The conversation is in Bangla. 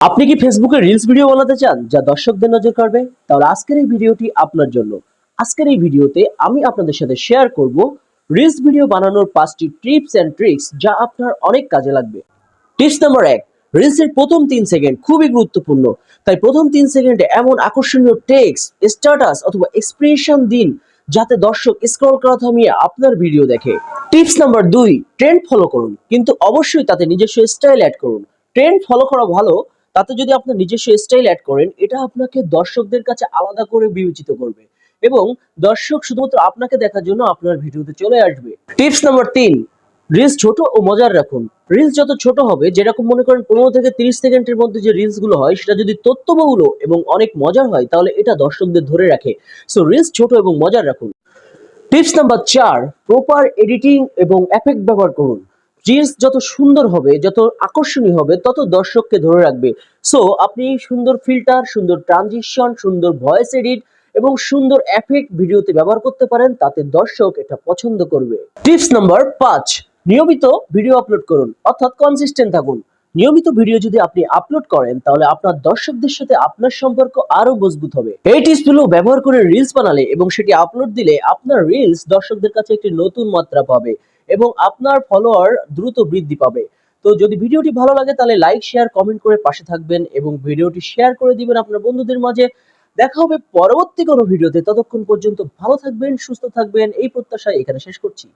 আপনি কি ফেসবুকে রিলস ভিডিও বানাতে চান যা দর্শকদের নজর কাড়বে? তাহলে আজকের এই ভিডিওটি আপনার জন্য। আজকের এই ভিডিওতে আমি আপনাদের সাথে শেয়ার করব রিলস ভিডিও বানানোর পাঁচটি টিপস অ্যান্ড ট্রিক্স যা আপনার অনেক কাজে লাগবে। টিপস নাম্বার এক রিলসের প্রথম তিন সেকেন্ড খুবই গুরুত্বপূর্ণ। তাই প্রথম তিন সেকেন্ডে এমন আকর্ষণীয় টেক্সট স্ট্যাটাস অথবা এক্সপ্রেশন দিন যাতে দর্শক স্ক্রল করা থামিয়ে আপনার ভিডিও দেখে। টিপস নাম্বার দুই ট্রেন্ড ফলো করুন। কিন্তু অবশ্যই তাতে নিজস্ব স্টাইল অ্যাড করুন। ট্রেন্ড ফলো করা ভালো তাতে যদি আপনার নিজস্ব স্টাইল অ্যাড করেন, এটা আপনাকে দর্শকদের কাছে আলাদা করে বিবেচিত করবে এবং দর্শক শুধুমাত্র আপনাকে দেখার জন্য আপনার ভিডিওতে চলে আসবে। টিপস নাম্বার তিন রিলস ছোট ও মজার রাখুন। রিলস যত ছোট হবে, যেরকম মনে করেন পনেরো থেকে তিরিশ সেকেন্ডের মধ্যে যে রিলসগুলো হয়, সেটা যদি তথ্যবহুল এবং অনেক মজার হয়, তাহলে এটা দর্শকদের ধরে রাখে। সো রিলস ছোট এবং মজার রাখুন। টিপস নাম্বার চার প্রপার এডিটিং এবং এফেক্ট ব্যবহার করুন। রিলস যত সুন্দর হবে, যত আকর্ষণীয় হবে, তত দর্শককে ধরে রাখবে। সো আপনি সুন্দর ফিল্টার সুন্দর ট্রানজিশন সুন্দর ভয়েস এডিট এবং সুন্দর এফেক্ট ভিডিওতে ব্যবহার করতে পারেন, তাতে দর্শক এটা পছন্দ করবে। টিপস নাম্বার পাঁচ, নিয়মিত ভিডিও আপলোড করুন, অর্থাৎ কনসিস্টেন্ট থাকুন। নিয়মিত ভিডিও যদি আপনি আপলোড করেন, তাহলে আপনার দর্শকদের সাথে আপনার সম্পর্ক আরও মজবুত হবে। এই টিপসগুলো ব্যবহার করে রিলস বানালে এবং সেটি আপলোড দিলে আপনার রিলস দর্শকদের কাছে একটি নতুন মাত্রা পাবে। এবং আপনার ফলোয়ার দ্রুত বৃদ্ধি পাবে। তো যদি ভিডিওটি ভালো লাগে, তাহলে লাইক শেয়ার কমেন্ট করে পাশে থাকবেন এবং ভিডিওটি শেয়ার করে দিবেন আপনার বন্ধুদের মাঝে। দেখা হবে পরবর্তী কোনো ভিডিওতে। ততক্ষণ পর্যন্ত ভালো থাকবেন, সুস্থ থাকবেন। এই প্রত্যাশায় এখানে শেষ করছি।